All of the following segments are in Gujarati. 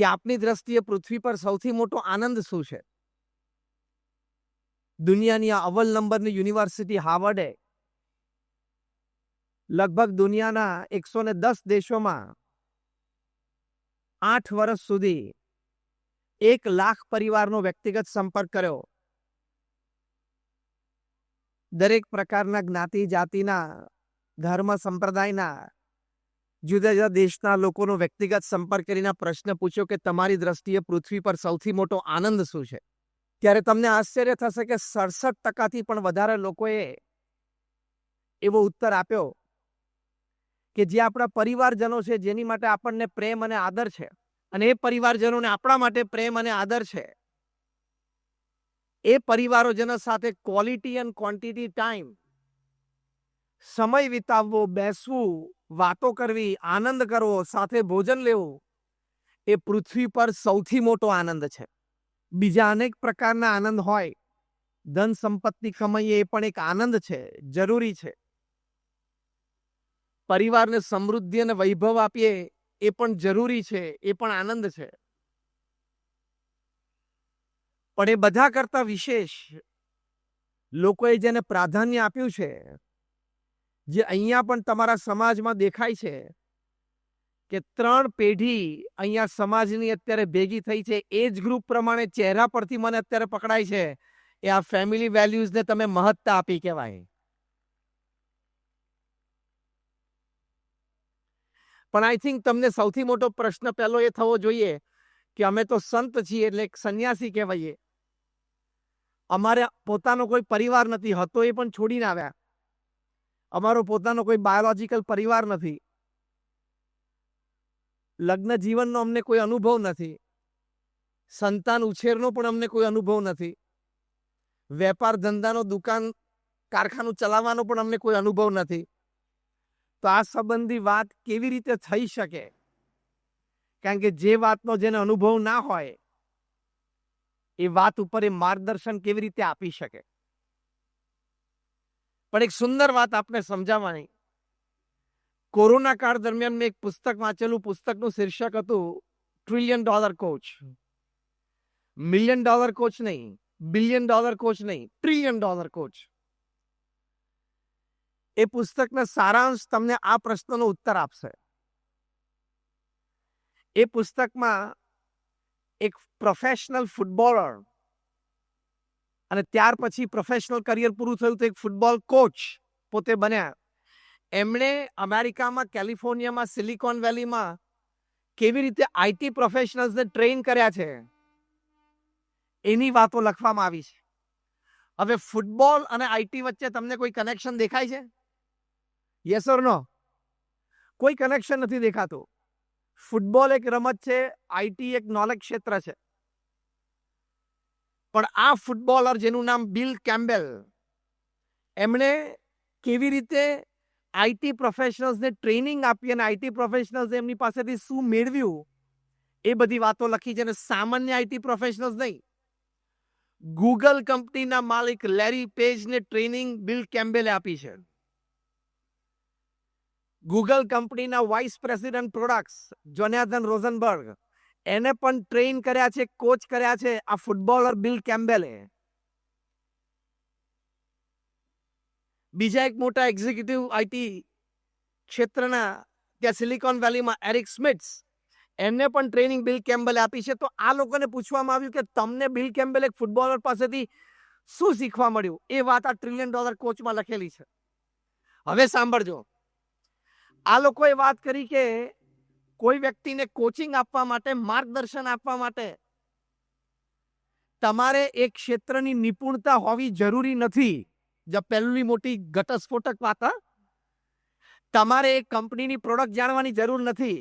કે આપની દ્રષ્ટિએ પૃથ્વી પર સૌથી મોટો આનંદ શું છે? દુનિયાની આ અવ્વલ નંબરની યુનિવર્સિટી હાર્વર્ડે લગભગ દુનિયાના એકસો ને દસ દેશોમાં આઠ વર્ષ સુધી એક લાખ પરિવારનો વ્યક્તિગત સંપર્ક કર્યો. દરેક પ્રકારના જ્ઞાતિ જાતિના ધર્મ સંપ્રદાયના જુદા જુદા દેશના લોકોનો વ્યક્તિગત સંપર્ક કરીને પ્રશ્ન પૂછ્યો કે તમારી દ્રષ્ટિએ પૃથ્વી પર સૌથી મોટો આનંદ શું છે? ત્યારે તમને આશ્ચર્ય થશે કે સડસઠ ટકાથી પણ વધારે લોકોએ એવો ઉત્તર આપ્યો કે જે આપણા પરિવારજનો છે, જેની માટે આપણને પ્રેમ અને આદર છે. અને એ પરિવારજનોને આપણા માટે પ્રેમ અને આદર છે. એ પરિવારોજનો સાથે ક્વોલિટી એન્ડ ક્વોન્ટિટી ટાઈમ સમય વિતાવવો, બેસવું, વાતો કરવી, આનંદ કરવો, સાથે ભોજન લેવું, એ પૃથ્વી પર સૌથી મોટો આનંદ છે. બીજા અનેક પ્રકારના આનંદ હોય, ધન સંપત્તિ કમાઈએ એ પણ એક આનંદ છે, જરૂરી છે. પરિવારને સમૃદ્ધિ અને વૈભવ આપીએ એ પણ જરૂરી છે, એ પણ આનંદ છે. પણ એ બધા કરતા વિશેષ, લોકોએ જેને પ્રાધાન્ય આપ્યું છે જે અહીંયા પણ તમારા સમાજમાં દેખાય છે કે ત્રણ પેઢી અહીંયા સમાજની અત્યારે ભેગી થઈ છે. એજ ગ્રુપ પ્રમાણે ચહેરા પરથી મને અત્યારે પકડાય છે એ આ ફેમિલી વેલ્યુઝને તમે મહત્તા આપી કહેવાય. પણ આઈ થિંક તમને સૌથી મોટો પ્રશ્ન પહેલો એ થવો જોઈએ કે અમે તો સંત છીએ એટલે સંન્યાસી કહેવાઈએ. અમારે પોતાનો કોઈ પરિવાર નથી, હતો એ પણ છોડીને આવ્યા. અમારો પોતાનો કોઈ બાયોલોજીકલ પરિવાર નથી. લગ્ન જીવનનો અમને કોઈ અનુભવ નથી. સંતાન ઉછેરનો પણ અમને કોઈ અનુભવ નથી. વેપાર ધંધાનો, દુકાન, કારખાનું ચલાવવાનો પણ અમને કોઈ અનુભવ નથી. તો આ સંબંધી વાત કેવી રીતે થઈ શકે? કારણ કે જે વાતનો જેને અનુભવ ના હોય, એ વાત ઉપર એ માર્ગદર્શન કેવી રીતે આપી શકે? પણ એક સુંદર વાત આપને સમજાવવાની. કોરોના કાળ દરમિયાન મેં એક પુસ્તક વાંચેલું પુસ્તકનું શીર્ષક હતું trillion dollar coach million dollar coach નહીં બિલિયન ડોલર કોચ નહીં ટ્રિલિયન ડોલર કોચ એ પુસ્તકના સારાંશ તમને આ પ્રશ્નનો ઉત્તર આપશે. એ પુસ્તકમાં એક પ્રોફેશનલ ફૂટબોલર અને ત્યાર પછી પ્રોફેશનલ કરિયર પૂરું થયું તો એક ફૂટબોલ કોચ પોતે બન્યા. એમણે અમેરિકામાં, કેલિફોર્નિયામાં, સિલિકોન વેલીમાં કેવી રીતે આઈટી પ્રોફેશનલ્સને ટ્રેન કર્યા છે એની વાતો લખવામાં આવી છે. હવે ફૂટબોલ અને આઈટી વચ્ચે તમને કોઈ કનેક્શન દેખાય છે? યસ ઓર નો કોઈ કનેક્શન નથી દેખાતું. ફૂટબોલ એક રમત છે આઈટી એક નોલેજ ક્ષેત્ર છે. પણ આ ફૂટબોલર જેનું નામ બિલ કેમ્બેલ, એમણે કેવી રીતે આઈટી પ્રોફેશનલ્સને ટ્રેનિંગ આપી અને આઈટી પ્રોફેશનલ્સ એમની પાસેથી શું મેળવ્યું, એ બધી વાતો લખી છે અને સામાન્ય આઈટી પ્રોફેશનલ્સ નહીં. ગૂગલ કંપનીના માલિક લેરી પેજને ટ્રેનિંગ બિલ કેમ્બેલે આપી છે. ગૂગલ કંપનીના vice president products Jonathan Rosenberg એને પણ ટ્રેન કર્યા છે કોચ કર્યા છે, આ ફૂટબોલર બિલ કેમ્બેલે બીજા એક મોટા એક્ઝિક્યુટિવ આઈટી ક્ષેત્રના ત્યાં સિલિકોન વેલીમાં એરિક સ્મિથ્સ એમને પણ ટ્રેનિંગ બિલ કેમ્બેલે આપી છે. તો આ લોકોને પૂછવામાં આવ્યું કે તમને બિલ કેમ્બેલ એક ફૂટબોલર પાસેથી શું શીખવા મળ્યું? એ વાત આ ટ્રિલિયન ડોલર કોચમાં લખેલી છે. હવે સાંભળજો. આ લોકોએ વાત કરી કે કોઈ વ્યક્તિને કોચિંગ આપવા માટે, માર્ગદર્શન આપવા માટે તમારે એ ક્ષેત્રની નિપુણતા હોવી જરૂરી નથી. જે પહેલી મોટી ઘટસ્ફોટક વાત તમારે એ કંપનીની પ્રોડક્ટ જાણવાની જરૂર નથી.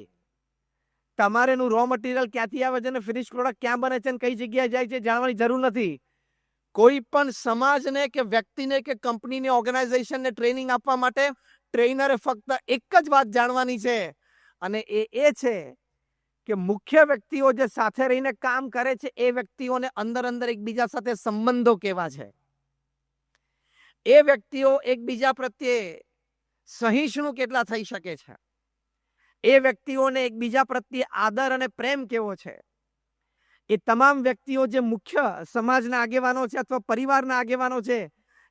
તમારે એનું રો મટીરિયલ ક્યાંથી આવે છે અને ફિનિશ પ્રોડક્ટ ક્યાં બને છે અને કઈ જગ્યાએ જાય છે જાણવાની જરૂર નથી. કોઈ પણ સમાજને કે વ્યક્તિને કે કંપનીને ઓર્ગેનાઇઝેશનને ટ્રેનિંગ આપવા માટે ટ્રેનરે ફક્ત એક જ વાત જાણવાની છે. અને એ એ છે કે મુખ્ય વ્યક્તિઓ જે સાથે રહીને કામ કરે છે, એ વ્યક્તિઓને અંદર અંદર એકબીજા સાથે સંબંધો કેવા છે? એ વ્યક્તિઓ એકબીજા પ્રત્યે સહિષ્ણુ કેટલા થઈ શકે છે? એ વ્યક્તિઓને એકબીજા પ્રત્યે આદર અને પ્રેમ કેવો છે? એ તમામ વ્યક્તિઓ જે મુખ્ય સમાજના આગેવાનો છે અથવા પરિવારના આગેવાનો છે,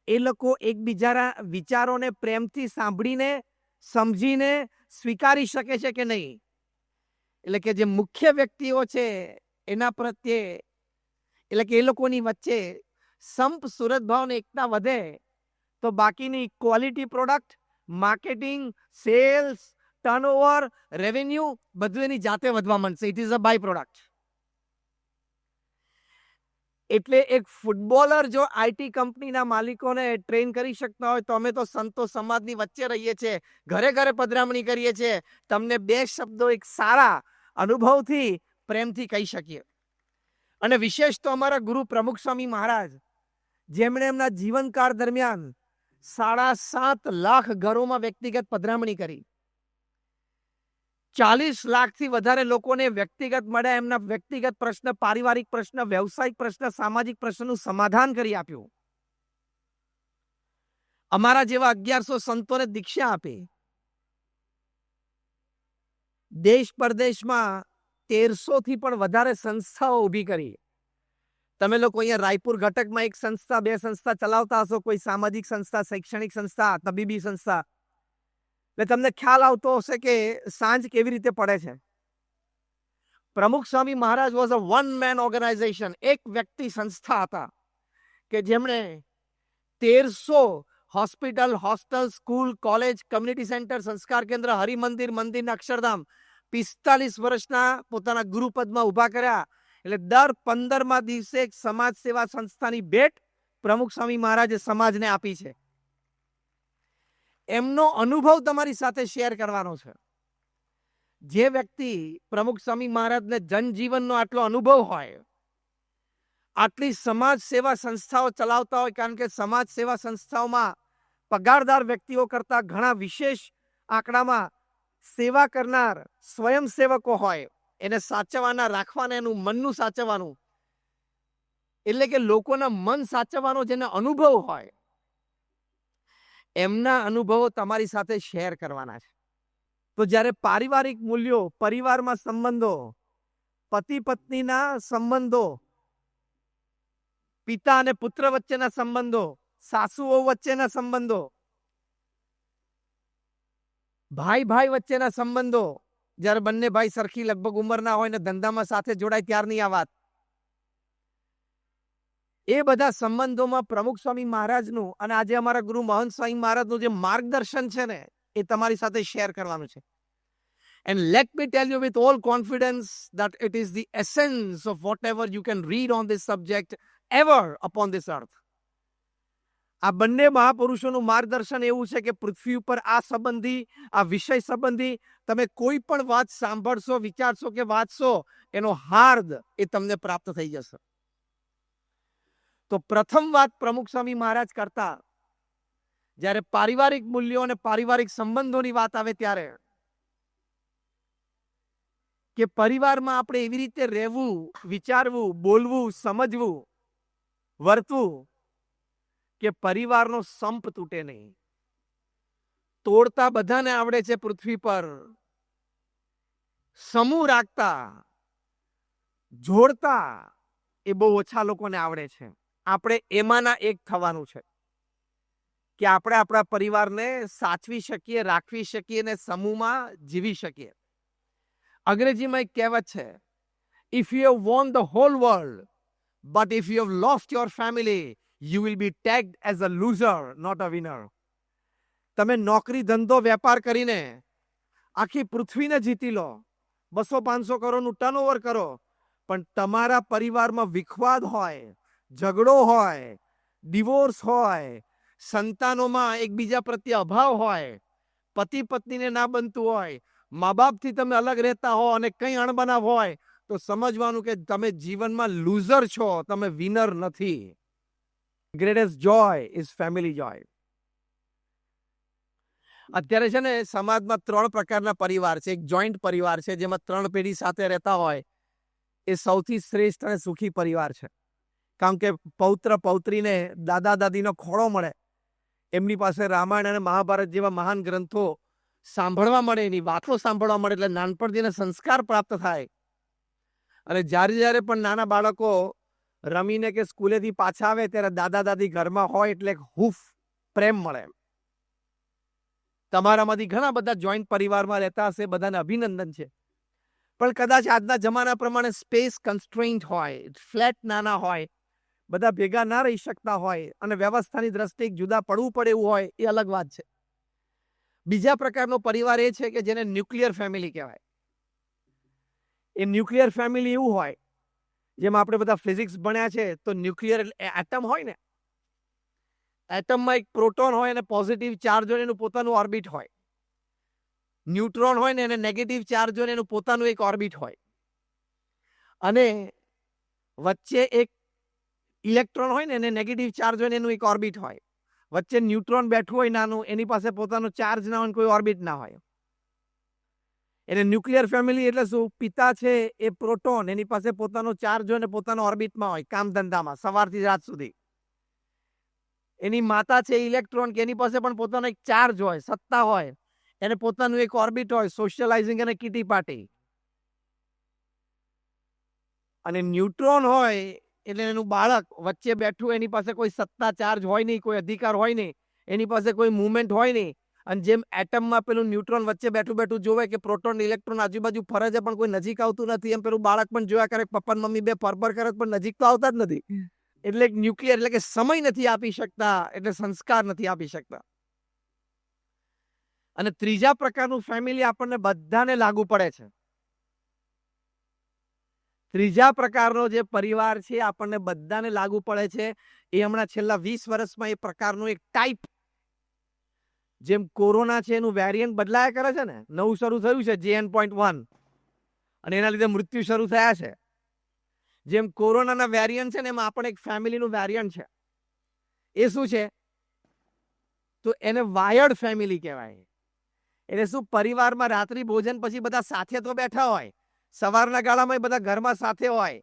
એ લોકો એકબીજાના વિચારોને પ્રેમથી સાંભળીને સમજીને સ્વીકારી શકે છે કે નહીં? એટલે કે જે મુખ્ય વ્યક્તિઓ છે, એના પ્રત્યે, એટલે કે એ લોકોની વચ્ચે સંપ સુરત ભાવને એકતા વધે, તો બાકીની quality product marketing sales turnover revenue બધું એની જાતે વધવા માંડશે. It is a byproduct એટલે એક ફૂટબોલર જો આઈટી કંપનીના માલિકોને ટ્રેન કરી શકતા હોય, તો અમે તો સંતો સમાજની વચ્ચે રહીએ છીએ. ઘરે ઘરે પધરામણી કરીએ છીએ. તમને બે શબ્દો એક સારા અનુભવથી, પ્રેમથી કહી શકીએ. અને વિશેષ તો અમારા ગુરુ પ્રમુખ સ્વામી મહારાજ, જેમણે એમના જીવનકાળ દરમિયાન સાડા સાત લાખ ઘરોમાં વ્યક્તિગત પધરામણી કરી. ચાલીસ લાખથી વધારે લોકોને વ્યક્તિગત મળ્યા, એમના વ્યક્તિગત પ્રશ્ન, પારિવારિક પ્રશ્ન, વ્યવસાયિક પ્રશ્ન, સામાજિક પ્રશ્નનું સમાધાન કરી આપ્યું. અમારા જેવા અગિયારસો સંતોને દીક્ષા આપી. દેશ પરદેશમાં તેરસો થી પણ વધારે સંસ્થાઓ ઊભી કરી. તમે લોકો અહીંયા રાયપુર ઘટકમાં એક સંસ્થા, બે સંસ્થા ચલાવતા હશો, કોઈ સામાજિક સંસ્થા, શૈક્ષણિક સંસ્થા, તબીબી સંસ્થા. એટલે તમને ખ્યાલ આવતો હશે કે સાંજ કેવી રીતે પડે છે. Pramukh Swami Maharaj was a one man organisation એક વ્યક્તિ સંસ્થા હતા કે જેમણે તેરસો hospital, hostel, school, college, community centre, સંસ્કાર કેન્દ્ર, હરિમંદિર, મંદિરના અક્ષરધામ પિસ્તાલીસ વર્ષના પોતાના ગુરુપદમાં ઊભા કર્યા. એટલે દર પંદરમા દિવસે એક સમાજ સેવા સંસ્થાની ભેટ પ્રમુખ સ્વામી મહારાજે સમાજને આપી છે. એમનો અનુભવ તમારી સાથે શેર કરવાનો છે. જે વ્યક્તિ પ્રમુખ સ્વામી મહારાજને જનજીવનનો આટલો અનુભવ હોય, આટલી સમાજ સેવા સંસ્થાઓ ચલાવતા હોય, કારણ કે સમાજ સેવા સંસ્થાઓમાં પગારદાર વ્યક્તિઓ કરતા ઘણા વિશેષ આંકડામાં સેવા કરનાર સ્વયંસેવકો હોય, એને સાચવવાના, રાખવાના, એનું મનનું સાચવવાનું. એટલે કે લોકોના મન સાચવવાનો જેને અનુભવ હોય એમના અનુભવો તમારી સાથે શેર કરવાના છે. તો જ્યારે પારિવારિક મૂલ્યો, પરિવારમાં સંબંધો પતિ પત્નીના સંબંધો, પિતા અને પુત્ર વચ્ચેના સંબંધો, સાસુઓ વચ્ચેના સંબંધો ભાઈ ભાઈ વચ્ચેના સંબંધો, જ્યારે બંને ભાઈ સરખી લગભગ ઉંમરના હોય ને ધંધામાં સાથે જોડાય ત્યારની આ વાત. એ બધા સંબંધોમાં પ્રમુખ સ્વામી મહારાજનું અને આજે અમારા ગુરુ મહંત સ્વામી મહારાજનું જે માર્ગદર્શન છે ને, એ તમારી સાથે શેર કરવાનું છે. And let me tell you with all confidence that it is the essence of whatever you can read on this subject ever upon this earth આ બંને મહાપુરુષોનું માર્ગદર્શન એવું છે કે પૃથ્વી ઉપર આ સંબંધી, આ વિષય સંબંધી તમે કોઈ પણ વાત સાંભળશો, વિચારશો કે વાંચશો, એનો હાર્દ એ તમને પ્રાપ્ત થઈ જશે. તો પ્રથમ વાત પ્રમુખ સ્વામી મહારાજ કરતા. જ્યારે પારિવારિક મૂલ્યો અને પારિવારિક સંબંધોની વાત આવે ત્યારે કે પરિવારમાં આપણે એવી રીતે રહેવું, વિચારવું, બોલવું, સમજવું, વર્તવું કે પરિવારનો સંપ તૂટે નહીં. તોડતા બધાને આવડે છે પૃથ્વી પર. સમૂહ રાખતા, જોડતા એ બહુ ઓછા લોકોને આવડે છે. આપણે એમાંના એક થવાનું છે. કે આપણે આપણા પરિવારને સાચવી શકીએ, રાખવી શકીએ અને સમૂહમાં જીવી શકીએ. અંગ્રેજીમાં એક કહેવત છે if you have won the whole world but if you have lost your family you will be tagged as a loser not a winner તમે નોકરી, ધંધો, વેપાર કરીને આખી પૃથ્વીને જીતી લો. બસો પાંચસો કરોડનું ટર્નઓવર કરો. પણ તમારા પરિવારમાં વિખવાદ હોય ઝઘડો હોય, ડિવોર્સ હોય, સંતાનોમાં એકબીજા પ્રત્યે અભાવ હોય, પતિ પત્નીને ના બનતું હોય મા બાપથી તમે અલગ રહેતા હો અને કંઈ અણબનાવ હોય, તો સમજવાનું કે તમે જીવનમાં લૂઝર છો, તમે વિનર નથી. Greatest joy is family joy. અત્યારે છે ને સમાજમાં ત્રણ પ્રકારના પરિવાર છે. એક જોઈન્ટ પરિવાર છે, જેમાં ત્રણ પેઢી સાથે રહેતા હોય. એ સૌથી શ્રેષ્ઠ અને સુખી પરિવાર છે. કારણ કે પૌત્ર પૌત્રીને દાદા દાદીનો ખોળો મળે. એમની પાસે રામાયણ અને મહાભારત જેવા મહાન ગ્રંથો સાંભળવા મળે, એની વાતો સાંભળવા મળે એટલે નાનપણથી સંસ્કાર પ્રાપ્ત થાય. અને જ્યારે જ્યારે પણ નાના બાળકો રમીને કે સ્કૂલેથી પાછા આવે ત્યારે દાદા દાદી ઘરમાં હોય એટલે હુફ પ્રેમ મળે. તમારામાંથી ઘણા બધા જોઈન્ટ પરિવારમાં રહેતા હશે, બધાને અભિનંદન છે. પણ કદાચ આજના જમાના પ્રમાણે સ્પેસ કન્સ્ટ્રેન્ટ હોય, ફ્લેટ નાના હોય બધા ભેગા ના રહી શકતા હોય અને વ્યવસ્થાની દ્રષ્ટિએ જુદા પડવું પડે એવું હોય, એ અલગ વાત છે. બીજા પ્રકારનો પરિવાર એ છે કે જેને ન્યુક્લિયર ફેમિલી કહેવાય. એ ન્યુક્લિયર ફેમિલી એવું હોય, જેમાં આપણે બધા ફિઝિક્સ ભણ્યા છે, તો ન્યુક્લિયર એટમ હોય ને, એટમમાં એક પ્રોટોન હોય અને પોઝિટિવ ચાર્જ હોય એનું પોતાનું ઓર્બિટ હોય. ન્યુટ્રોન હોય ને, એને નેગેટિવ ચાર્જ હોય એનું પોતાનું એક ઓર્બિટ હોય. અને વચ્ચે એક ઇલેક્ટ્રોન હોય ને, એને નેગેટિવ ચાર્જ હોય ને, એનું એક ઓર્બિટ હોય. વચ્ચે ન્યુટ્રોન બેઠું હોય નાનું, એની પાસે પોતાનો ચાર્જ ના હોય કોઈ ઓર્બિટ ના હોય. એને ન્યુક્લિયર ફેમિલી એટલે શું? પિતા છે એ પ્રોટોન એની પાસે પોતાનો ચાર્જ હોય ને, પોતાનો ઓર્બિટમાં હોય, કામ ધંધામાં, સવારથી રાત સુધી. એની માતા છે ઇલેક્ટ્રોન, કે એની પાસે પણ પોતાનો એક ચાર્જ હોય, સત્તા હોય, એને પોતાનું એક ઓર્બિટ હોય સોશિયલાઇઝિંગ અને કીટી પાર્ટી અને ન્યુટ્રોન હોય એટલે એનું બાળક વચ્ચે બેઠું એની પાસે કોઈ સત્તા ચાર્જ હોય નહીં કોઈ અધિકાર હોય નહીં એની પાસે કોઈ મુવમેન્ટ હોય નહીં. અને જેમ એટમમાં પેલું ન્યુટ્રોન વચ્ચે બેઠું બેઠું જોવે કે પ્રોટોન ઇલેક્ટ્રોન આજુબાજુ ફરે છે પણ કોઈ નજીક આવતું નથી એમ પેલું બાળક પણ જોયા કરે પપ્પા મમ્મી બે ફરફર કરે પણ નજીક તો આવતા જ નથી. એટલે ન્યુક્લિયર એટલે કે સમય નથી આપી શકતા એટલે સંસ્કાર નથી આપી શકતા. અને ત્રીજા પ્રકારનું ફેમિલી આપણને બધાને લાગુ પડે છે. ત્રીજા પ્રકારનો જે પરિવાર છે, આપણને બધાને લાગુ પડે છે. એ હમણાં છેલ્લા વીસ વર્ષમાં એ પ્રકારનું એક ટાઈપ જેમ કોરોના છે, એનું વેરિયન્ટ બદલાયા કરે છે ને, નવું શરૂ થયું છે જેએન પોઈન્ટ વન અને એના લીધે મૃત્યુ શરૂ થયા છે. જેમ કોરોનાના વેરિયન્ટ છે ને, એમાં આપણે એક ફેમિલીનું વેરિયન્ટ છે. એ શું છે? તો એને વાયર્ડ ફેમિલી કહેવાય. એટલે શું, પરિવારમાં રાત્રિ ભોજન પછી બધા સાથે તો બેઠા હોય. સવારના ગાળામાં બધા ઘરમાં સાથે હોય.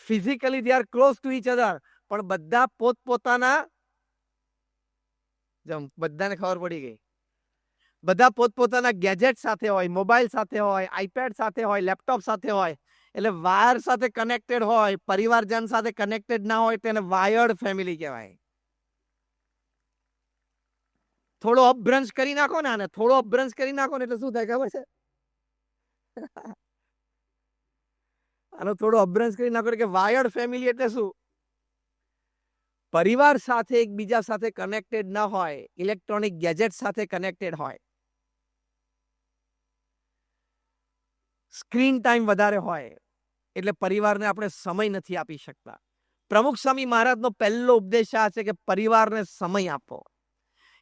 Physically they are close to each other પણ બધા પોતપોતાના જમ, બધાને ખબર પડી ગઈ. બધા પોતપોતાના ગેજેટ સાથે હોય મોબાઈલ સાથે હોય આઈપેડ સાથે હોય લેપટોપ સાથે હોય. એટલે વાયર સાથે કનેક્ટેડ હોય, પરિવારજન સાથે કનેક્ટેડ ના હોય તેને વાયર્ડ ફેમિલી કહેવાય. થોડો અપભ્રંશ કરી નાખો ને આને, થોડો અપભ્રંશ કરી નાખો ને એટલે શું થાય ખબર છે? આનો થોડો અભ્રંશ કરી નાખો કે વાયર્ડ ફેમિલી એટલે શું? પરિવાર સાથે એકબીજા સાથે કનેક્ટેડ ન હોય ઇલેક્ટ્રોનિક ગેજેટ સાથે કનેક્ટેડ હોય. સ્ક્રીન ટાઈમ વધારે હોય, એટલે પરિવારને આપણે સમય નથી આપી શકતા. પ્રમુખ સ્વામી મહારાજનો પહેલો ઉપદેશ આ છે કે પરિવારને સમય આપો.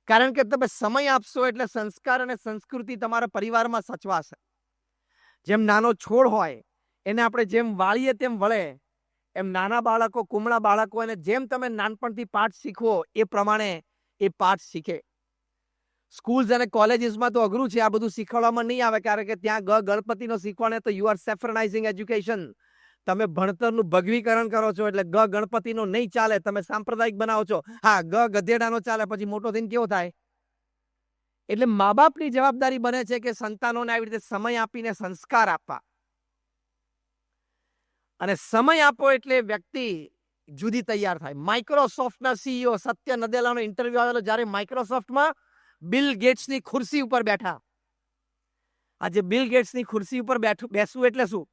કારણ કે તમે સમય આપશો એટલે સંસ્કાર અને સંસ્કૃતિ તમારા પરિવારમાં સચવાશે. જેમ નાનો છોડ હોય એને આપણે જેમ વાળીએ તેમ વળે. એમ નાના બાળકો, કુમળા બાળકો એને જેમ તમે નાનપણથી પાઠ શીખવો એ પ્રમાણે એ પાઠ શીખે. સ્કૂલ્સ અને કોલેજીસમાં તો અઘરું છે, આ બધું શીખવાડવામાં નહીં આવે કારણ કે ત્યાં ગ, ગણપતિનો શીખવાડે તો યુ આર સેફરનાઇઝિંગ એજ્યુકેશન તમે ભણતરનું ભગવીકરણ કરો છો એટલે ગ, ગણપતિનો નહીં ચાલે, તમે સાંપ્રદાયિક બનાવો છો. હા, ગ, ગધેડાનો ચાલે, પછી મોટો થઈને કેવો થાય? એટલે મા બાપની જવાબદારી બને છે કે સંતાનોને આવી રીતે સમય આપીને સંસ્કાર આપવા. અને સમય આપો એટલે વ્યક્તિ જુદી તૈયાર થાય. માઇક્રોસોફ્ટના સીઈઓ સત્ય નદેલાનો ઇન્ટરવ્યુ આવેલો જ્યારે માઇક્રોસોફ્ટમાં બિલ ગેટ્સની ખુરશી ઉપર બેઠા. આજે બિલ ગેટ્સની ખુરશી ઉપર બેઠું, બેસવું એટલે શું?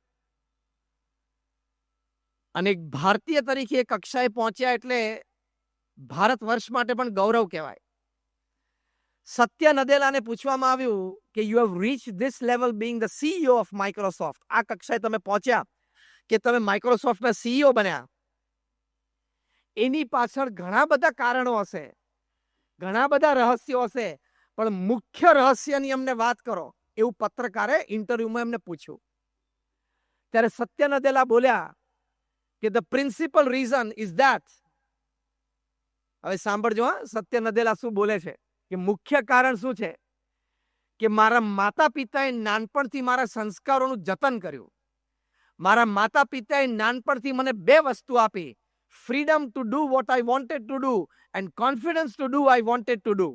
અને ભારતીય તરીકે કક્ષાએ પહોંચ્યા એટલે ભારત વર્ષ માટે પણ ગૌરવ કહેવાય. સત્ય નદેલાને પૂછવામાં આવ્યું કે you have reach this level being the CEO of Microsoft આ કક્ષાએ તમે પહોંચ્યા. કે તમે માઇક્રોસોફ્ટના સીઈઓ બન્યા. એની પાછળ ઘણા બધા કારણો હશે. ઘણા બધા રહસ્યો હશે. પણ મુખ્ય રહસ્યની અમને વાત કરો. એવું પત્રકારે ઇન્ટરવ્યુમાં એમને પૂછ્યું. ત્યારે સત્ય નદેલા બોલ્યા કે the principal reason is that હવે સાંભળજો હા સત્ય નદેલા શું બોલે છે? કે મુખ્ય કારણ શું છે? કે મારા માતા પિતાએ નાનપણથી મારા સંસ્કારોનું જતન કર્યું. મારા માતા પિતાએ નાનપણથી મને બે વસ્તુ આપી. Freedom to do what I wanted to do and confidence to do I wanted to do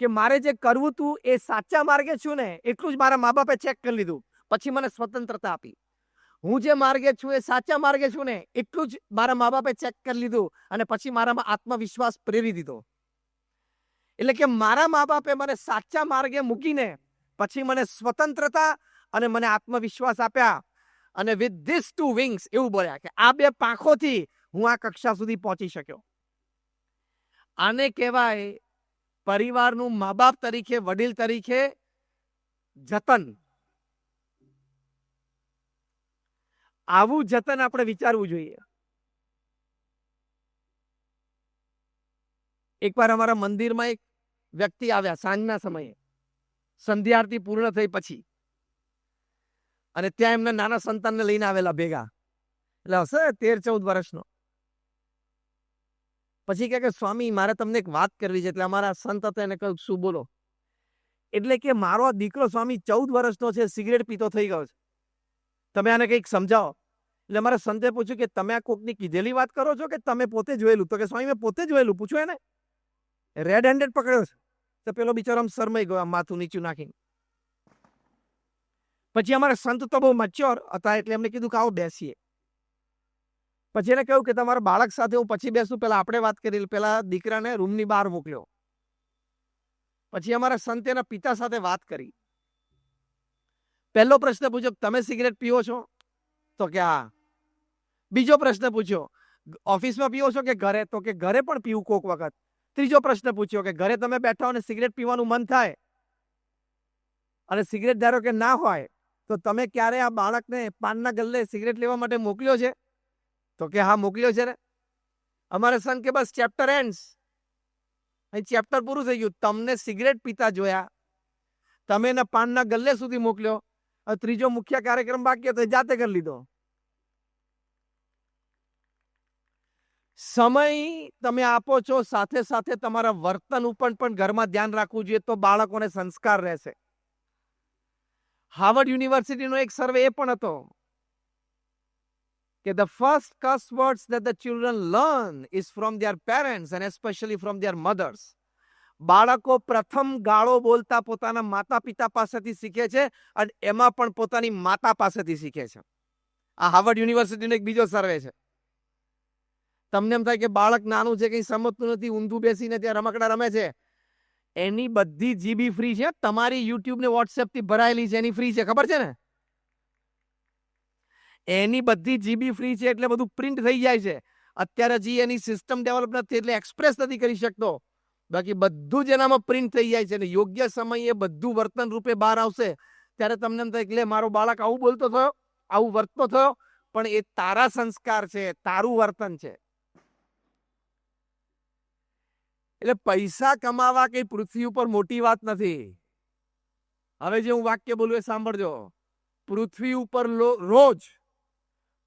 કે મારે જે કરવું હતું એ સાચા માર્ગે છું ને, એટલું જ મારા મા બાપે ચેક કરી લીધું. પછી મને સ્વતંત્રતા આપી. હું જે માર્ગે છું એ સાચા માર્ગે છું ને, એટલું જ મારા મા બાપે ચેક કરી લીધું અને પછી મારામાં આત્મવિશ્વાસ પ્રેરી દીધો. એટલે કે મારા મા બાપે મને સાચા માર્ગે મૂકીને, પછી મને સ્વતંત્રતા અને મને આત્મવિશ્વાસ આપ્યા. અને વિથ ધીસ ટુ વિંગ્સ એવું બોલ્યા કે આ બે પાંખોથી હું આ કક્ષા સુધી પહોંચી શક્યો. આને કહેવાય પરિવારનું મા બાપ તરીકે, વડીલ તરીકે જતન. આવું જતન આપણે વિચારવું જોઈએ. એકવાર અમારા મંદિરમાં એક વ્યક્તિ આવ્યા સાંજના સમયે. સંધ્યા આરતી પૂર્ણ થઈ પછી. અને ત્યાં એમના નાના સંતાનને લઈને આવેલા ભેગા. એટલે હશે તેર ચૌદ વર્ષનો. પછી કે, સ્વામી, મારે તમને એક વાત કરવી છે. એટલે અમારા સંત હતા, એને કહ્યું, શું બોલો? એટલે કે, મારો દીકરો સ્વામી ચૌદ વર્ષનો છે, સિગરેટ પીતો થઈ ગયો છે. તમે આને કંઈક સમજાવો. એટલે મારા સંતે પૂછ્યું કે, તમે આ કોકની કીધેલી વાત કરો છો કે તમે પોતે જોયેલું? તો કે, સ્વામી, મેં પોતે જોયેલું પૂછ્યું એને. રેડ હેન્ડેડ પકડ્યો છે. તો પેલો બિચારો આમ શરમાઈ ગયો, આમ માથું નીચું નાખીને. પછી અમારા સંત તો બહુ મચ્યોર હતા એટલે એમને કીધું કે આવો બેસીએ. પછી એને કહ્યું કે તમારા બાળક સાથે હું પછી બેસું, પેલા આપણે વાત કરી, પેલા દીકરાને રૂમની બહાર મોકલ્યો. પછી અમારા સંત એના પિતા સાથે વાત કરી. પહેલો પ્રશ્ન પૂછ્યો, તમે સિગરેટ પીવો છો? તો કે, હા. બીજો પ્રશ્ન પૂછ્યો, ઓફિસમાં પીવો છો કે ઘરે? તો કે, ઘરે પણ પીવું કોક વખત. ત્રીજો પ્રશ્ન પૂછ્યો કે, ઘરે તમે બેઠા હો અને સિગરેટ પીવાનું મન થાય? અને સિગરેટ ધારો કે ના હોય તો તમે ક્યારે આ બાળકને પાનના ગલ્લે સિગરેટ લેવા માટે મોકલ્યો છે? તો કે હા, મોકલ્યો છે ને. અમારે સન કે બસ ચેપ્ટર એન્ડ્સ. અહીં ચેપ્ટર પૂરું થઈ ગયું. તમને સિગરેટ પીતા જોયા. તમે એના પાનના ગલ્લે સુધી મોકલ્યો. ત્રીજો મુખ્ય કાર્યક્રમ બાકી હતો જાતે કરી લીધો. સમય તમે આપો છો, સાથે સાથે તમારા વર્તન ઉપર પણ ઘરમાં ધ્યાન રાખવું જોઈએ તો બાળકોને સંસ્કાર રહેશે. હાર્વર્ડ યુનિવર્સિટીનો એક સર્વે એ પણ હતો કે ધ ફર્સ્ટ કસ words that the children learn is from their parents and especially from their બાળકો પ્રથમ ગાળો બોલતા પોતાના માતા પિતા પાસેથી શીખે છે અને એમાં પણ પોતાની માતા પાસેથી શીખે છે. આ હાર્વર્ડ યુનિવર્સિટીનો એક બીજો સર્વે છે. તમને એમ થાય કે બાળક નાનું છે, કંઈ સમજતું નથી, ઊંધું બેસીને ત્યાં રમકડા રમે છે? એની બધી જીબી ફ્રી છે તમારી યુટ્યુબ ને વોટ્સએપથી ભરાયેલી છે, એની ફ્રી છે, ખબર છે ને? એની બધી જીબી ફ્રી છે એટલે બધું પ્રિન્ટ થઈ જાય છે. અત્યારે હજી એની સિસ્ટમ ડેવલપ નથી એટલે એક્સપ્રેસ નથી કરી શકતો. બાકી બધું જ એનામાં પ્રિન્ટ થઈ જાય છે અને યોગ્ય સમયે બધું વર્તન રૂપે બહાર આવશે. ત્યારે તમને એમ થાય એટલે મારો બાળક આવું બોલતો થયો, આવું વર્તતો થયો, પણ એ તારા સંસ્કાર છે, તારું વર્તન છે. એટલે પૈસા કમાવા કઈ પૃથ્વી ઉપર મોટી વાત નથી. હવે જે હું વાક્ય બોલું એ સાંભળજો. પૃથ્વી ઉપર રોજ,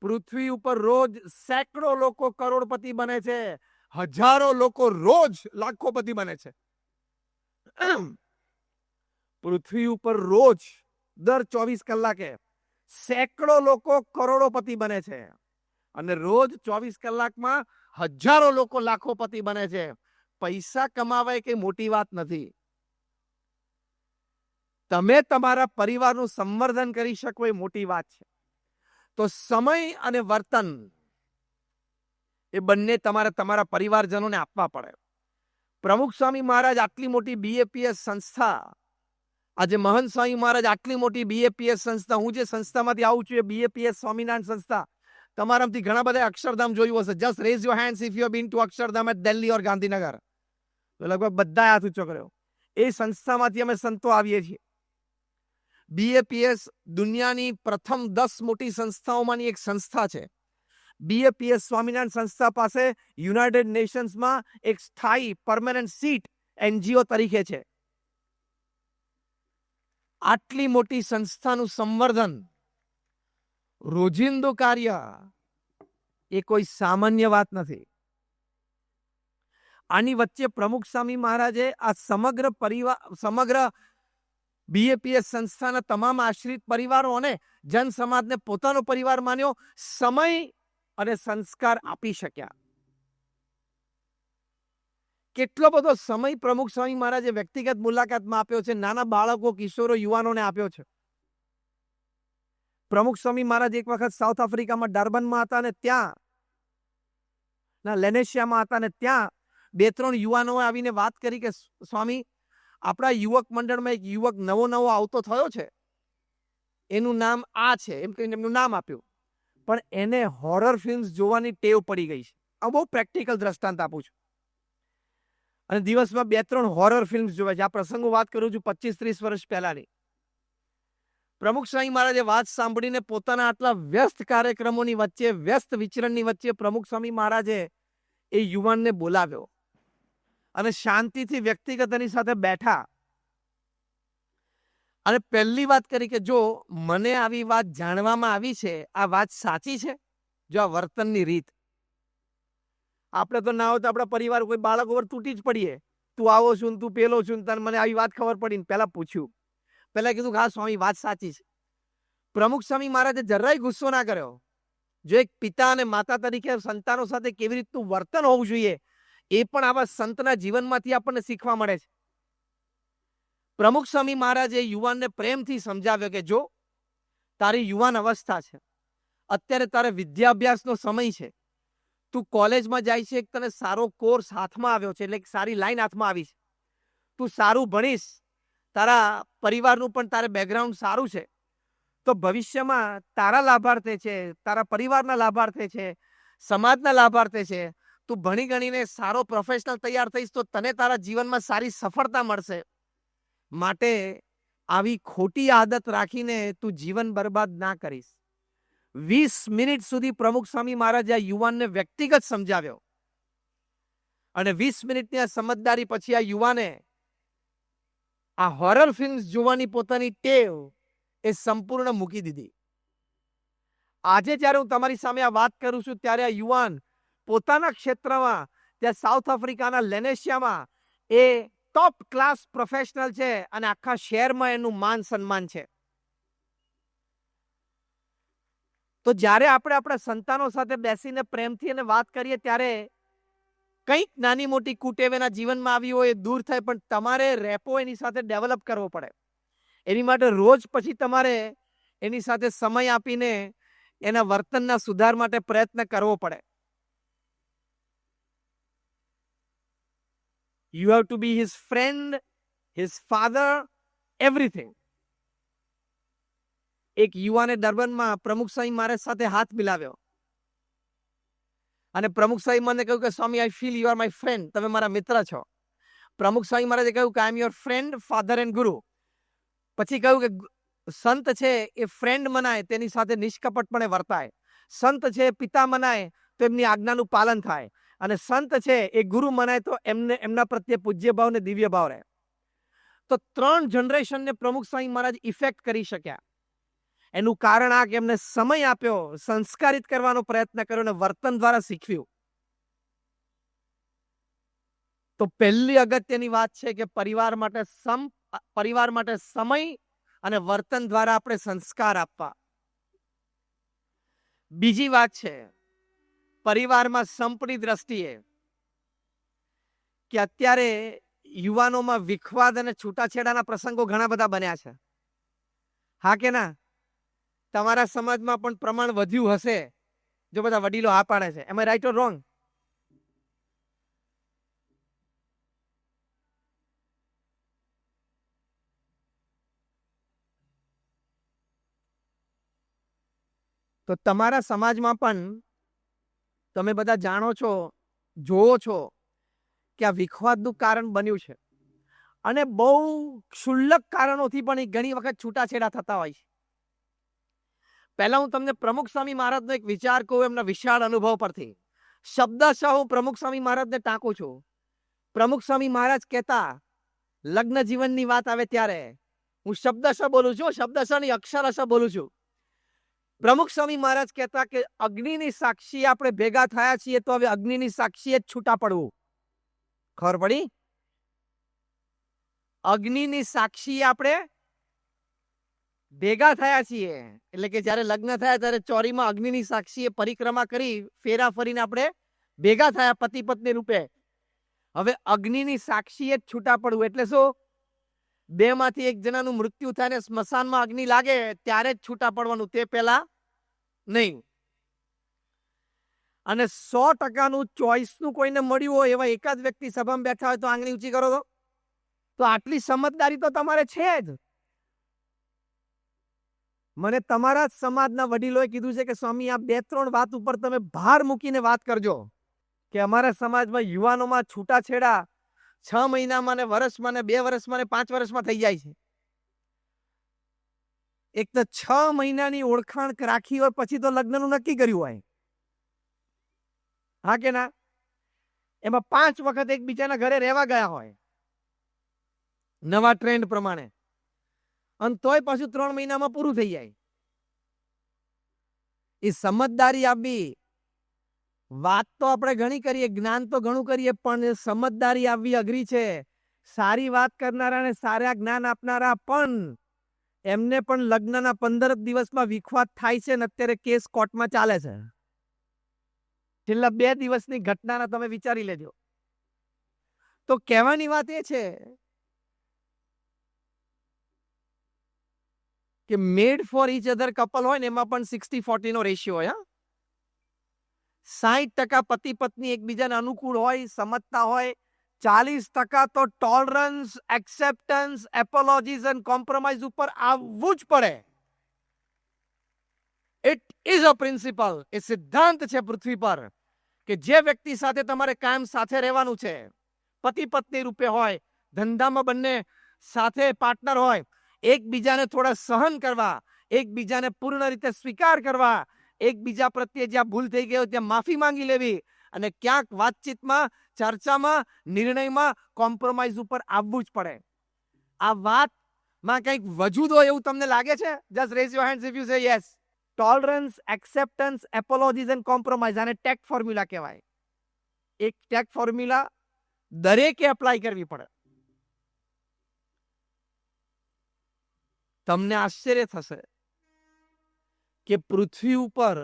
પૃથ્વી ઉપર રોજ સેંકડો લોકો કરોડપતિ બને છે. હજારો લોકો રોજ લાખોપતિ બને છે. પૃથ્વી ઉપર રોજ, દર ચોવીસ કલાકે સેંકડો લોકો કરોડોપતિ બને છે. અને રોજ ચોવીસ કલાકમાં હજારો લોકો લાખોપતિ બને છે. પૈસા કમાવા એ કઈ મોટી વાત નથી. તમે તમારા પરિવારનું સંવર્ધન કરી શકો એ મોટી વાત છે. તો સમય અને વર્તન એ બંને તમારે, તમારા પરિવારજનોને આપવા પડે. પ્રમુખ સ્વામી મહારાજ આટલી મોટી બીએપીએસ સંસ્થા, આજે મહંત સ્વામી મહારાજ આટલી મોટી બીએપીએસ સંસ્થા, હું જે સંસ્થામાંથી આવું છું એ બીએપીએસ સ્વામિનારાયણ સંસ્થા, તમારામાંથી ઘણા બધા અક્ષરધામ જોયું હશે. Just raise your hands if you been to Akshardham at Delhi or Gandhinagar તો લગભગ બધા હાથ ઊંચો કર્યો. એ સંસ્થામાંથી અમે સંતો આવીએ છીએ. બીએપીએસ દુનિયાની પ્રથમ દસ મોટી સંસ્થાઓમાંની એક સંસ્થા છે. બીએપીએસ સ્વામિનારાયણ સંસ્થા પાસે યુનાઇટેડ નેશન્સમાં એક સ્થાયી પરમાનન્ટ સીટ એનજીઓ તરીકે છે. આટલી મોટી સંસ્થાનું સંવર્ધન, રોજિંદુ કાર્ય એ કોઈ સામાન્ય વાત નથી. આની વચ્ચે પ્રમુખ સ્વામી મહારાજે આ સમગ્ર પરિવાર સમગ્ર બીએપીએસ સંસ્થાના તમામ આશ્રિત પરિવારો અને જન સમાજને પોતાનો પરિવાર માન્યો, સમય અને સંસ્કાર આપી શક્યા. કેટલો બધો સમય પ્રમુખ સ્વામી મહારાજે વ્યક્તિગત મુલાકાતમાં આપ્યો છે, નાના બાળકો, કિશોરો, યુવાનોને આપ્યો છે. પ્રમુખ સ્વામી મહારાજ એક વખત સાઉથ આફ્રિકામાં ડાર્બનમાં હતા ને ત્યાં, ના લેનેશિયામાં હતા ને ત્યાં બે ત્રણ યુવાનોએ આવીને વાત કરી કે સ્વામી, આપણા યુવક મંડળમાં એક યુવક નવો નવો આવતો થયો છે. એનું નામ આ છે. એમ કહીને એમનું નામ આપ્યું. પણ એને હોરર ફિલ્મ્સ જોવાની ટેવ પડી ગઈ છે. આ બહુ પ્રેક્ટિકલ દ્રષ્ટાંત આપું છું. અને દિવસમાં બે ત્રણ હોરર ફિલ્મ્સ જોવે છે. આ પ્રસંગો વાત કરું છું પચીસ ત્રીસ વર્ષ પહેલાની. પ્રમુખ સ્વામી મહારાજે વાત સાંભળીને પોતાના આટલા વ્યસ્ત કાર્યક્રમોની વચ્ચે, વ્યસ્ત વિચરણની વચ્ચે પ્રમુખ સ્વામી મહારાજે એ યુવાનને બોલાવ્યો. અને શાંતિથી વ્યક્તિગત એની સાથે બેઠા. અને પહેલી વાત કરી કે જો મને આવી વાત જાણવામાં આવી છે, આ વાત સાચી છે? જો આ વર્તનની રીત. આપણે તો ના હોય તો આપણા પરિવાર, કોઈ બાળક ઉપર તૂટી જ પડીએ. તું આવો છું તું પેલો છું તને મને આવી વાત ખબર પડી ને પહેલાં પૂછ્યું. પહેલાં કીધું કે હા, સ્વામી, વાત સાચી છે. પ્રમુખ સ્વામી મહારાજે જરાય ગુસ્સો ના કર્યો. જો એક પિતા અને માતા તરીકે સંતાનો સાથે કેવી રીતનું વર્તન હોવું જોઈએ એ પણ આવા સંતના જીવનમાંથી આપણને શીખવા મળે છે. પ્રમુખ સ્વામી મહારાજે યુવાનને પ્રેમથી સમજાવ્યો કે જો, તારી યુવાન અવસ્થા છે, અત્યારે તારે વિદ્યાભ્યાસનો સમય છે, તું કોલેજમાં જાય છે તને સારો કોર્સ હાથમાં આવ્યો છે, એટલે સારી લાઈન હાથમાં આવી છે. તું સારું ભણીશ, તારા પરિવારનું પણ તારે બેકગ્રાઉન્ડ સારું છે, તો ભવિષ્યમાં તારા લાભાર્થે છે, તારા પરિવારના લાભાર્થે છે, સમાજના લાભાર્થે છે તું ભણી ગણીને સારો પ્રોફેશનલ તૈયાર થઈશ તો તને તારા જીવનમાં સારી સફળતા મળશે. માટે આવી ખોટી આદત રાખીને તું જીવન બરબાદ ના કરીશ. વીસ મિનિટ સુધી પ્રમુખ સ્વામી મહારાજ આ યુવાનને વ્યક્તિગત સમજાવ્યો. અને વીસ મિનિટની આ સમજદારી પછી આ યુવાને આ હોરર ફિલ્મ્સ જોવાની પોતાની ટેવ એ સંપૂર્ણ મૂકી દીધી. આજે જ્યારે હું તમારી સામે આ વાત કરું છું, ત્યારે આ યુવાન પોતાના ક્ષેત્રમાં, ત્યાં સાઉથ આફ્રિકાના લેનેશિયામાં એ ટોપ ક્લાસ પ્રોફેશનલ છે અને આખા શહેરમાં એનું માન સન્માન છે. તો જ્યારે આપણે આપણા સંતાનો સાથે બેસીને પ્રેમથી અને વાત કરીએ, ત્યારે કંઈક નાની મોટી કુટેવ એના જીવનમાં આવી હોય એ દૂર થાય, પણ તમારે રેપો એની સાથે ડેવલપ કરવો પડે. એની માટે રોજ પછી તમારે એની સાથે સમય આપીને એના વર્તનના સુધાર માટે પ્રયત્ન કરવો પડે. You have to be his friend his father everything એક યુવાને ડર્બનમાં પ્રમુખ સ્વામી મારે સાથે હાથ મિલાવ્યો. અને પ્રમુખ સ્વામી મને કહ્યું કે, Swami I feel you are my friend તમે મારા મિત્ર છો. પ્રમુખ સ્વામી મહારાજે કહ્યું કે I am your friend father and guru પછી કહ્યું કે સંત છે એ ફ્રેન્ડ મનાય, તેની સાથે નિષ્કપટપણે વર્તાય. સંત છે પિતા મનાય, તો એમની આજ્ઞાનું પાલન થાય. અને સંત છે એ ગુરુ મનાય તો એમને, એમના પ્રત્યે પૂજ્ય ભાવ ને દિવ્ય ભાવ રહે. તો ત્રણ જનરેશનને પ્રમુખ સ્વામી મહારાજ ઇફેક્ટ કરી શક્યા. એનું કારણ આ કે એમને સમય આપ્યો, સંસ્કારિત કરવાનો પ્રયત્ન કર્યો અને વર્તન દ્વારા શીખવ્યું. તો પહેલી અગત્યની વાત છે કે પરિવાર માટે સમ, પરિવાર માટે સમય અને વર્તન દ્વારા આપણે સંસ્કાર આપવા. બીજી વાત છે પરિવારમાં સંપની દ્રષ્ટિએ કે અત્યારે યુવાનોમાં વિખવાદ અને છૂટાછેડાના પ્રસંગો ઘણા બધા બન્યા છે. હા કે ના? તમારા સમાજમાં પણ પ્રમાણ વધ્યું હશે જો બધા વડીલો હા પાડે છે. એમાં રાઈટ ઓર રોંગ તો તમારા સમાજમાં પણ તમે બધા જાણો છો, જોવો છો કે આ વિખવાદનું કારણ બન્યું છે. અને બહુ ક્ષુલ્લક કારણોથી પણ એ ઘણી વખત છૂટાછેડા થતા હોય છે. પહેલા હું તમને પ્રમુખ સ્વામી મહારાજનો એક વિચાર કહું, એમના વિશાળ અનુભવ પરથી. શબ્દશઃ હું પ્રમુખ સ્વામી મહારાજને ટાંકું છું. પ્રમુખ સ્વામી મહારાજ કહેતા લગ્ન જીવનની વાત આવે ત્યારે હું શબ્દશઃ બોલું છું, શબ્દશઃ નહીં, અક્ષરશઃ બોલું છું. પ્રમુખ સ્વામી મહારાજ કહેતા કે અગ્નિની સાક્ષી આપણે ભેગા થયા છીએ તો હવે અગ્નિની સાક્ષીએ જ છૂટા પડવું. ખબર પડી? અગ્નિની સાક્ષી આપણે ભેગા થયા છીએ. એટલે કે જ્યારે લગ્ન થયા ત્યારે ચોરીમાં અગ્નિની સાક્ષીએ પરિક્રમા કરી ફેરા ફરીને આપણે ભેગા થયા પતિ પત્ની રૂપે. હવે અગ્નિની સાક્ષીએ જ છૂટા પડવું. એટલે શું? બે માંથી એક જણાનું મૃત્યુ થાય ને સ્મશાનમાં અગ્નિ લાગે ત્યારે જ છૂટા પડવાનું તે પહેલા નહીં. અને સો ટકાનું ચોઈસનું કોઈને મળ્યું હોય એવા એકાદ વ્યક્તિ સભામાં બેઠા હોય તો આંગળી ઊંચી કરો તો. તો આટલી સમજદારી તો તમારે છે જ. મને તમારા જ સમાજના વડીલોએ કીધું છે કે, સ્વામી, આ બે ત્રણ વાત ઉપર તમે ભાર મૂકીને વાત કરજો કે અમારા સમાજમાં યુવાનોમાં છૂટાછેડા છ મહિનામાં ને વર્ષમાં ને બે વર્ષમાં ને પાંચ વર્ષમાં થઈ જાય છે. એક તો છ મહિનાની ઓળખાણ રાખી હોય પછી તો લગ્નનું નક્કી કર્યું હોય. હા કે ના? એમાં પાંચ વખત એકબીજાના ઘરે રહેવા ગયા હોય. નવા ટ્રેન્ડ પ્રમાણે. અને તોય પાછું ત્રણ મહિનામાં પૂરું થઈ જાય. એ સમજદારી આપવી વાત તો આપણે ઘણી કરીએ, જ્ઞાન તો ઘણું કરીએ, પણ સમજદારી આવવી અઘરી છે. સારી વાત કરનારા ને સારા જ્ઞાન આપનારા પણ એમને પણ લગ્નના પંદર દિવસમાં વિખવાદ થાય છે ને અત્યારે કેસ કોર્ટમાં ચાલે છે. છેલ્લા બે દિવસની ઘટનાના તમે વિચારી લેજો. તો કહેવાની વાત એ છે કે made for each other couple હોય ને એમાં પણ સિક્સટી ફોર્ટીનો રેશિયો હોય, હા? સાહીઠ ટકા પતિ પત્ની એકબીજાને અનુકૂળ હોય, સમજતા હોય. ચાલીસ ટકા તો tolerance acceptance apologies and compromise ઉપર આવવું જ પડે. ઇટ ઇઝ અ પ્રિન્સિપલ એ સિદ્ધાંત છે પૃથ્વી પર કે જે વ્યક્તિ સાથે તમારે કાયમ સાથે રહેવાનું છે પતિ પત્ની રૂપે હોય, ધંધામાં બંને સાથે પાર્ટનર હોય, એકબીજાને થોડા સહન કરવા, એકબીજાને પૂર્ણ રીતે સ્વીકાર કરવા એકબીજા પ્રત્યે જ્યાં ભૂલ થઈ ગઈ હોય ત્યાં માફી માંગી લેવી અને ક્યાંક વાતચીતમાં, ચર્ચામાં, નિર્ણયમાં કોમ્પ્રોમાઇઝ ઉપર આવવું જ પડે. આ વાતમાં કંઈક વજૂદ હોય એવું તમને લાગે છે? Just raise your hands if you say yes tolerance acceptance apologies and compromise આને ટેક ફોર્મ્યુલા કહેવાય. એક ટેક ફોર્મ્યુલા દરેકે એપ્લાય કરવી પડે. તમને આશ્ચર્ય થશે. કે પૃથ્વી ઉપર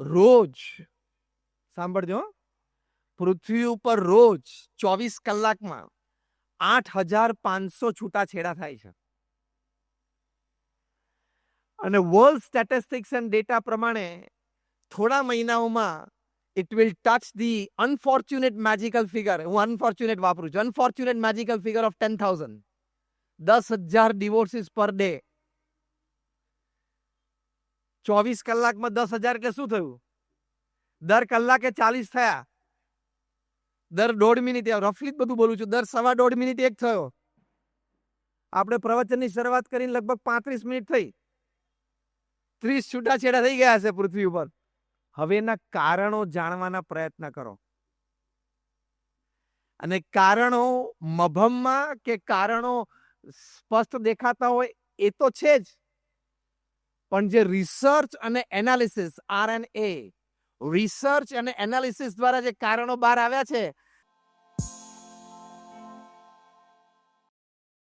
રોજ સાંભળજો. પૃથ્વી ઉપર રોજ ચોવીસ કલાકમાં આઠ હજાર પાંચસો છૂટાછેડા થાય છે. અને વર્લ્ડ સ્ટેટિસ્ટિક્સ એન્ડ ડેટા પ્રમાણે થોડા મહિનાઓમાં it will touch the unfortunate magical figure હું અનફોર્ચ્યુનેટ વાપરું છું. Unfortunate magical figure of ten thousand દસ હજાર ડિવોર્સિસ પર ડે ચોવીસ કલાકમાં દસ હજાર એટલે શું થયું? દર કલાકે ચાલીસ થયા. દર દોઢ મિનિટે રફલી જ બધું બોલું છું, દર સવા દોઢ મિનિટ એક થયો. આપણે પ્રવચનની શરૂઆત કરીને લગભગ પાંત્રીસ મિનિટ થઈ. ત્રીસ છૂટાછેડા થઈ ગયા છે પૃથ્વી ઉપર. હવે એના કારણો જાણવાના પ્રયત્ન કરો. અને કારણો મભમમાં કે કારણો સ્પષ્ટ દેખાતા હોય એ તો છે જ. પણ જે રિસર્ચ અને analysis R and A research અને એનાલિસિસ દ્વારા જે કારણો બહાર આવ્યા છે